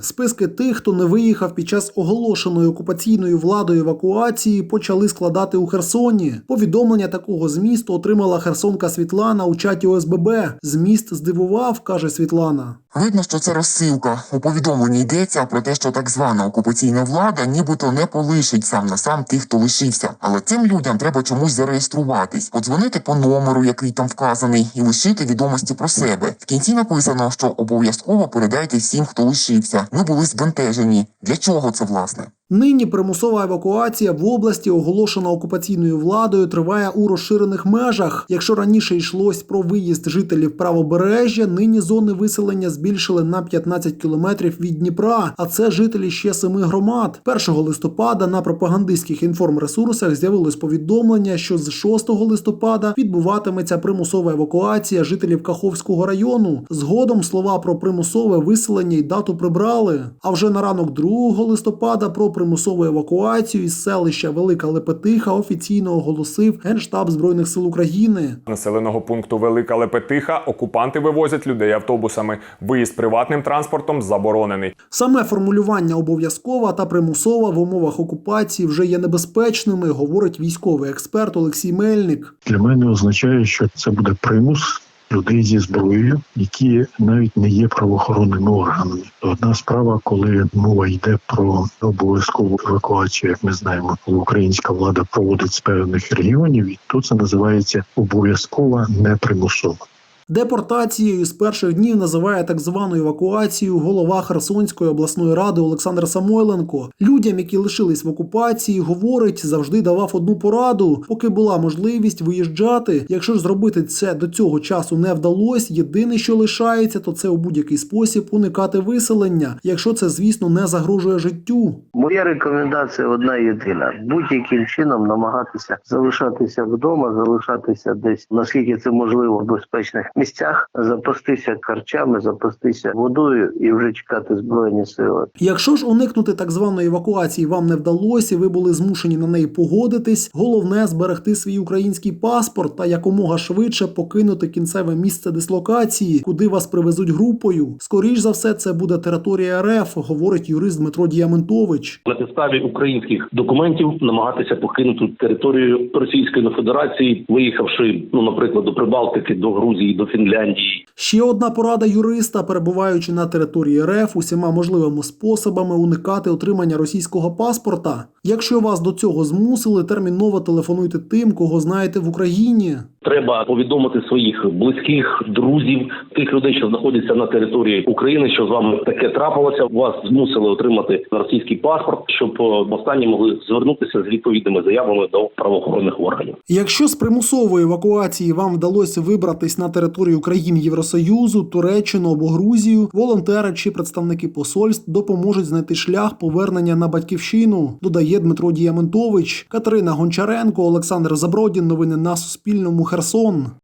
Списки тих, хто не виїхав під час оголошеної окупаційною владою евакуації, почали складати у Херсоні. Повідомлення такого змісту отримала херсонка Світлана у чаті ОСББ. Зміст здивував, каже Світлана. Видно, що це розсилка. У повідомленні йдеться про те, що так звана окупаційна влада нібито не полишить сам на сам тих, хто лишився. Але цим людям треба чомусь зареєструватись, подзвонити по номеру, який там вказаний, і лишити відомості про себе. В кінці написано, що обов'язково передайте всім, хто лишився. Ми були збентежені. Для чого це власне? Нині примусова евакуація в області, оголошена окупаційною владою, триває у розширених межах. Якщо раніше йшлось про виїзд жителів правобережжя, нині зони виселення збільшили на 15 кілометрів від Дніпра. А це жителі ще семи громад. 1 листопада на пропагандистських інформресурсах з'явилось повідомлення, що з 6 листопада відбуватиметься примусова евакуація жителів Каховського району. Згодом слова про примусове виселення і дату прибрали. А вже на ранок 2 листопада про примусову евакуацію із селища Велика Лепетиха офіційно оголосив Генштаб Збройних сил України. населеного пункту Велика Лепетиха окупанти вивозять людей автобусами. Виїзд приватним транспортом заборонений. Саме формулювання обов'язкова та примусова в умовах окупації вже є небезпечними, говорить військовий експерт Олексій Мельник. для мене означає, що це буде примус людей зі зброєю, які навіть не є правоохоронними органами. Одна справа, коли мова йде про обов'язкову евакуацію, як ми знаємо, українська влада проводить з певних регіонів, і то це називається обов'язкова не примусова. Депортацією з перших днів називає так звану евакуацію голова Херсонської обласної ради Олександр Самойленко. Людям, які лишились в окупації, говорить, завжди давав одну пораду, поки була можливість виїжджати. Якщо ж зробити це до цього часу не вдалося, єдине, що лишається, то це у будь-який спосіб уникати виселення, якщо це, звісно, не загрожує життю. Моя рекомендація одна єдина: будь-яким чином намагатися залишатися вдома, залишатися десь наскільки це можливо в безпечних місцях, запастися харчами, запастися водою і вже чекати збройні сили. Якщо ж уникнути так званої евакуації вам не вдалося, ви були змушені на неї погодитись. Головне зберегти свій український паспорт та якомога швидше покинути кінцеве місце дислокації, куди вас привезуть групою. Скоріш за все, це буде територія РФ, говорить юрист Дмитро Діаментович. на підставі українських документів намагатися покинути територію Російської Федерації, виїхавши, ну наприклад, до Прибалтики, до Грузії, до Фінляндії. Ще одна порада юриста, перебуваючи на території РФ, усіма можливими способами уникати отримання російського паспорта. Якщо вас до цього змусили, терміново телефонуйте тим, кого знаєте в Україні. Треба повідомити своїх близьких, друзів, тих людей, що знаходяться на території України, що з вами таке трапилося. Вас змусили отримати російський паспорт, щоб е, останні могли звернутися з відповідними заявами до правоохоронних органів. Якщо з примусової евакуації вам вдалося вибратись на територію країн Євросоюзу, Туреччину або Грузію, волонтери чи представники посольств допоможуть знайти шлях повернення на батьківщину. Додає Дмитро Діаментович, Катерина Гончаренко, Олександр Забродін. Новини на Суспільному. Херсон.